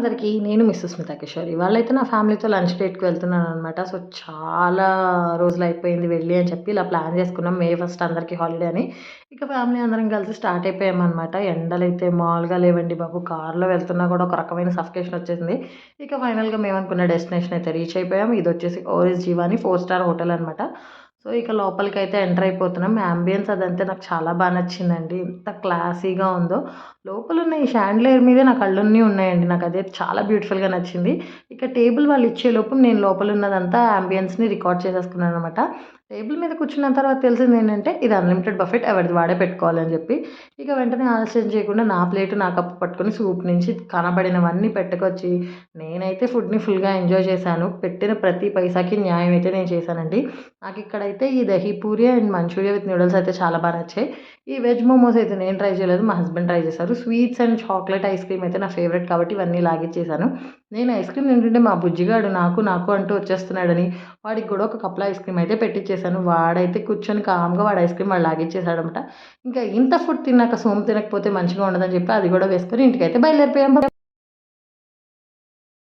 అందరికీ నేను మిస్ స్మితా కిషోర్. ఇవాళైతే నా ఫ్యామిలీతో లంచ్ డేట్కి వెళ్తున్నాను అనమాట సో చాలా రోజులు అయిపోయింది వెళ్ళి అని చెప్పి ఇలా ప్లాన్ చేసుకున్నాం. మే ఫస్ట్ అందరికీ హాలిడే అని. ఇక ఫ్యామిలీ అందరం కలిసి స్టార్ట్ అయిపోయామన్నమాట. ఎండలు అయితే మామూలుగా లేవండి బాబు. కార్లో వెళ్తున్నా కూడా ఒక రకమైన సఫికేషన్ వచ్చేసింది. ఇక ఫైనల్గా మేము అనుకున్న డెస్టినేషన్ అయితే రీచ్ అయిపోయాం. ఇది వచ్చేసి ఓరిస్ జీవాని ఫోర్ స్టార్ హోటల్ అనమాట సో ఇక లోపలికి అయితే ఎంటర్ అయిపోతున్నాం. యాంబియన్స్ అదంతా నాకు చాలా బాగా నచ్చిందండి. ఎంత క్లాసీగా ఉందో. లోపల ఉన్న ఈ షాండ్లేర్ మీదే నాకు కళ్ళన్నీ ఉన్నాయండి. నాకు అదే చాలా బ్యూటిఫుల్గా నచ్చింది. ఇక టేబుల్ వాళ్ళు ఇచ్చే లోపు నేను లోపల ఉన్నదంతా అంబియన్స్ని రికార్డ్ చేసేసుకున్నాను అనమాట టేబుల్ మీద కూర్చున్న తర్వాత తెలిసింది ఏంటంటే ఇది అన్లిమిటెడ్ బఫెట్ ఎవరిది వాడే పెట్టుకోవాలని చెప్పి. ఇక వెంటనే ఆలస్యం చేయకుండా నా ప్లేటు నా కప్పు పట్టుకొని సూప్ నుంచి కనబడినవన్నీ పెట్టుకొచ్చి నేనైతే ఫుడ్ని ఫుల్గా ఎంజాయ్ చేశాను. పెట్టిన ప్రతి పైసాకి న్యాయం అయితే నేను చేశానండి. నాకు ఇక్కడ అయితే ఈ dahi puri and manchurian with noodles అయితే చాలా బాగా నచ్చాయి. ఈ వెజ్ మోమోస్ అయితే నేను ట్రై చేయలేదు మా హస్బెండ్ ట్రై చేశారు. Sweets and chocolate ice cream అయితే నా ఫేవరెట్ కాబట్టి ఇవన్నీ లాగిచ్చేసాను. నేను ఐస్ క్రీమ్ తింటుంటే మా బుజ్జిగాడు నాకు నాకు అంటూ వచ్చేస్తున్నాడని వాడికి కూడా ఒక కప్ల ఐస్ క్రీమ్ అయితే పెట్టించేసాను వాడైతే కూర్చొని కామ్గా వాడు ఐస్ క్రీమ్ వాడు లాగిచ్చేసాడనమాట. ఇంకా ఇంత ఫుడ్ తిన్నాక సోమ్ తినకపోతే మంచిగా ఉండదని చెప్పి అది కూడా వేసుకొని ఇంటికైతే బయలుదేరిపోయాం.